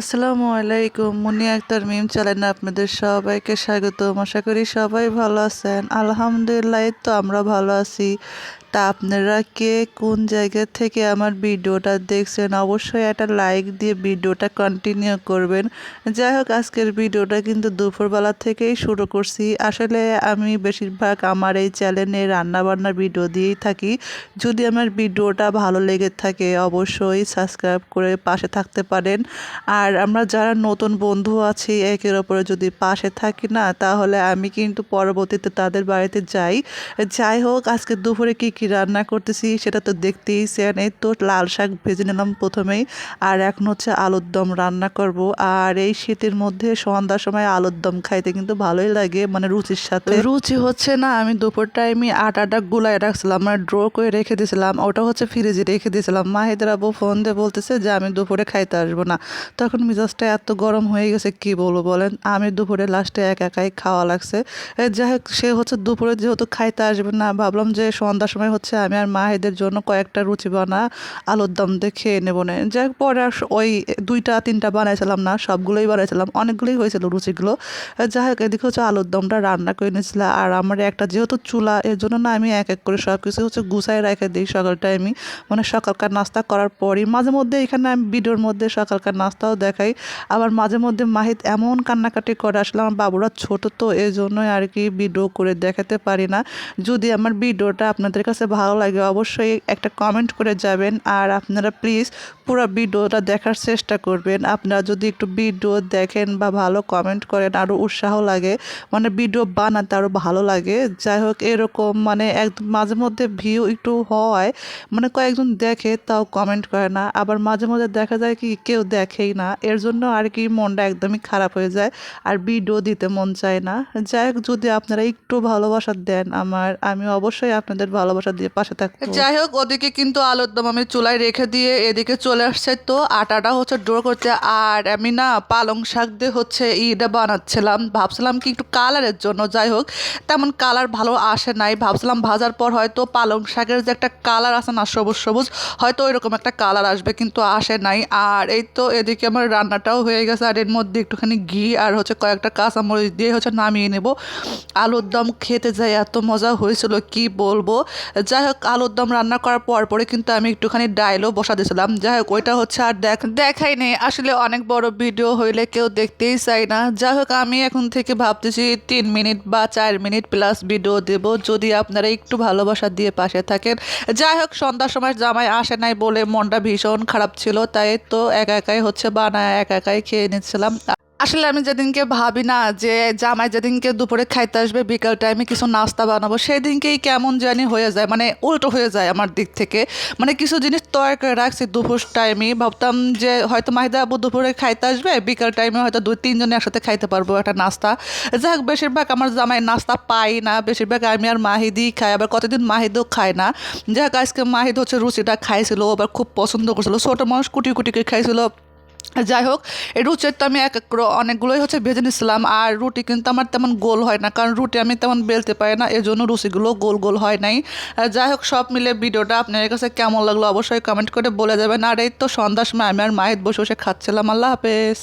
আসসালামু আলাইকুম। মুনি আক্তার মিম চ্যানেলে আপনাদের সবাইকে স্বাগতম। আশা করি সবাই ভালো আছেন। আলহামদুলিল্লাহ তো আমরা ভালো আছি। তা আপনারা কে কোন জায়গা থেকে আমার ভিডিওটা দেখছেন, অবশ্যই একটা লাইক দিয়ে ভিডিওটা কন্টিনিউ করবেন। যাই হোক, আজকের ভিডিওটা কিন্তু দুপুরবেলা থেকেই শুরু করছি। আসলে আমি বেশিরভাগ আমার এই চ্যানেলে রান্নাবান্নার ভিডিও দিয়েই থাকি। যদি আমার ভিডিওটা ভালো লেগে থাকে, অবশ্যই সাবস্ক্রাইব করে পাশে থাকতে পারেন। আর আমরা যারা নতুন বন্ধু আছি, একের ওপরে যদি পাশে থাকি না, তাহলে আমি কিন্তু পরবর্তীতে তাদের বাড়িতে যাই। যাই হোক, আজকে দুপুরে কি কি রান্না করতেছি সেটা তো দেখতেই সেন এই তো লাল শাক ভেজে নিলাম প্রথমেই। আর এখন হচ্ছে আলুর দম রান্না করব। আর এই শীতের মধ্যে সন্ধ্যার সময় আলুর দম খাইতে কিন্তু ভালোই লাগে মানে রুচির সাথে। রুচি হচ্ছে না, আমি দুপুর টাইমে আটাটা গুলাই রাখছিলাম মানে ড্র করে রেখে দিয়েছিলাম, ওটা হচ্ছে ফ্রিজে রেখে দিয়েছিলাম। মাহিদের আবু ফোন দিয়ে বলতেছে যে, আমি দুপুরে খাইতে আসব না। তখন মিজাজটা এত গরম হয়ে গেছে, কি বলব বলেন? আমি দুপুরে লাস্টে এক একাই খাওয়া লাগছে। যাই হোক, সে হচ্ছে দুপুরে যেহেতু খাইতে আসবে না, ভাবলাম যে সন্ধ্যার সময় হচ্ছে আমি আর মাহিদের জন্য কয়েকটা রুচি বানা, আলুর দম দিয়ে খেয়ে নেব না। যাই পরে আর ওই দুইটা, তিনটা বানাইছিলাম না, সবগুলোই বানাইছিলাম। অনেকগুলোই হয়েছিল রুচিগুলো। যাই হোক, এদিকে হচ্ছে আলুর দমটা রান্না করে নিয়েছিল। আর আমার একটা যেহেতু চুলা, এর জন্য না আমি এক এক করে সব কিছু হচ্ছে গুছাই রেখে দিই সকাল টাইমে মানে সকালকার নাস্তা করার পরই। মাঝে মধ্যে এখানে আমি ভিডিওর মধ্যে সকালকার নাস্তাও দেখাই। আবার মাঝে মধ্যে মাহিত এমন কান্নাকাটি করে আসলে আমার বাবুরা ছোট তো এই জন্যই আর কি ভিডিও করে দেখাতে পারি না। যদি আমার ভিডিওটা আপনাদের কাছে ভালো লাগে, অবশ্যই একটা কমেন্ট করে যাবেন। আর আপনারা প্লিজ পুরো ভিডিওটা দেখার চেষ্টা করবেন। আপনারা যদি একটু ভিডিও দেখেন বা ভালো কমেন্ট করেন আরও উৎসাহ লাগে মানে ভিডিও বানাতে আরও ভালো লাগে। যাই হোক, এরকম মানে একদম মাঝে মধ্যে ভিউ একটু হয় মানে কয়েকজন দেখে তাও কমেন্ট করে না। আবার মাঝে মাঝে দেখা যায় কি কেউ দেখেই না। এর জন্য আর কি মনটা একদমই খারাপ হয়ে যায়, আর ভিডিও দিতে মন চায় না। যাই হোক, যদি আপনারা একটু ভালোবাসা দেন আমার, আমি অবশ্যই আপনাদের ভালোবাসা দিয়ে, পাশে থাকব যাই হোক, ওদিকে কিন্তু আলুর দম আমি চুলায় রেখে দিয়ে এদিকে চলে আসছে। তো আটাটা হচ্ছে ড্রো করতে আর আমি না পালং শাক দিয়ে হচ্ছে ইটা বানাচ্ছিলাম। ভাবছিলাম কি একটু কালারের জন্য, যাই হোক, তেমন কালার ভালো আসে নাই। ভাবছিলাম ভাজার পর হয়তো পালং শাকের যে একটা কালার আছে না, সবুজ সবুজ, হয়তো ওইরকম একটা কালার আসবে, কিন্তু আসে নাই। আর এই তো এদিকে আমার রান্নাটাও হয়ে গেছে, আর এর মধ্যে একটুখানি ঘি আর হচ্ছে কয়েকটা কাঁচামরিচ দিয়ে হচ্ছে নামিয়ে নেব। আলুর দম খেতে যাই, এত মজা হয়েছিল, কি বলব? যাই হোক, আলুর দম রান্না করার পর পরে কিন্তু আমি একটুখানি ডাইলও বসা দিয়েছিলাম যাই হোক, ওইটা হচ্ছে আর দেখ দেখাই নেই আসলে অনেক বড় ভিডিও হইলে কেউ দেখতেই চাই না। যাই হোক, আমি এখন থেকে ভাবতেছি তিন মিনিট বা চার মিনিট প্লাস ভিডিও দেব। যদি আপনারা একটু ভালোবাসা দিয়ে পাশে থাকেন। যাই হোক, সন্ধ্যার সময় জামাই আসে নাই বলে মনটা ভীষণ খারাপ ছিল। তাই তো একা একাই হচ্ছে বানায়, একা একাই খেয়ে নিচ্ছিলাম। আসলে আমি যেদিনকে ভাবি না যে জামাই যেদিনকে দুপুরে খাইতে আসবে, বিকাল টাইমে কিছু নাস্তা বানাবো সেই দিনকেই কেমন জানি হয়ে যায় মানে উল্টো হয়ে যায় আমার দিক থেকে। মানে কিছু জিনিস তৈরি করে রাখছি দুপুর টাইমে ভাবতাম যে হয়তো মাহিদা আবু দুপুরে খাইতে আসবে, বিকাল টাইমে হয়তো দুই তিনজনে একসাথে খাইতে পারব একটা নাস্তা। যাই হোক বেশিরভাগ আমার জামাই নাস্তা পাই না, বেশিরভাগ আমি আর মাহিদি খাই, আবার কতদিন মাহিদও খায় না। যাই হোক আজকে মাহিদ হচ্ছে রুচিটা খাইছিল আবার খুব পছন্দ করছিল, ছোটো মানুষ কুটি কুটি খাইছিল। যাই হোক এই রুচের তো আমি এক এক অনেকগুলোই হচ্ছে ভেজে নিয়েছিলাম আর রুটি কিন্তু আমার তেমন গোল হয় না, কারণ রুটি আমি তেমন বেলতে পারি না এই জন্য রুচিগুলো গোল গোল হয় নাই। যাই হোক সব মিলে ভিডিওটা আপনাদের কাছে কেমন লাগল অবশ্যই কমেন্ট করে বলে যাবেন, আর এই তো সন্ধ্যার সময় আমি আর মায়ের বসে বসে খাচ্ছিলাম, আল্লাহ হাফেজ।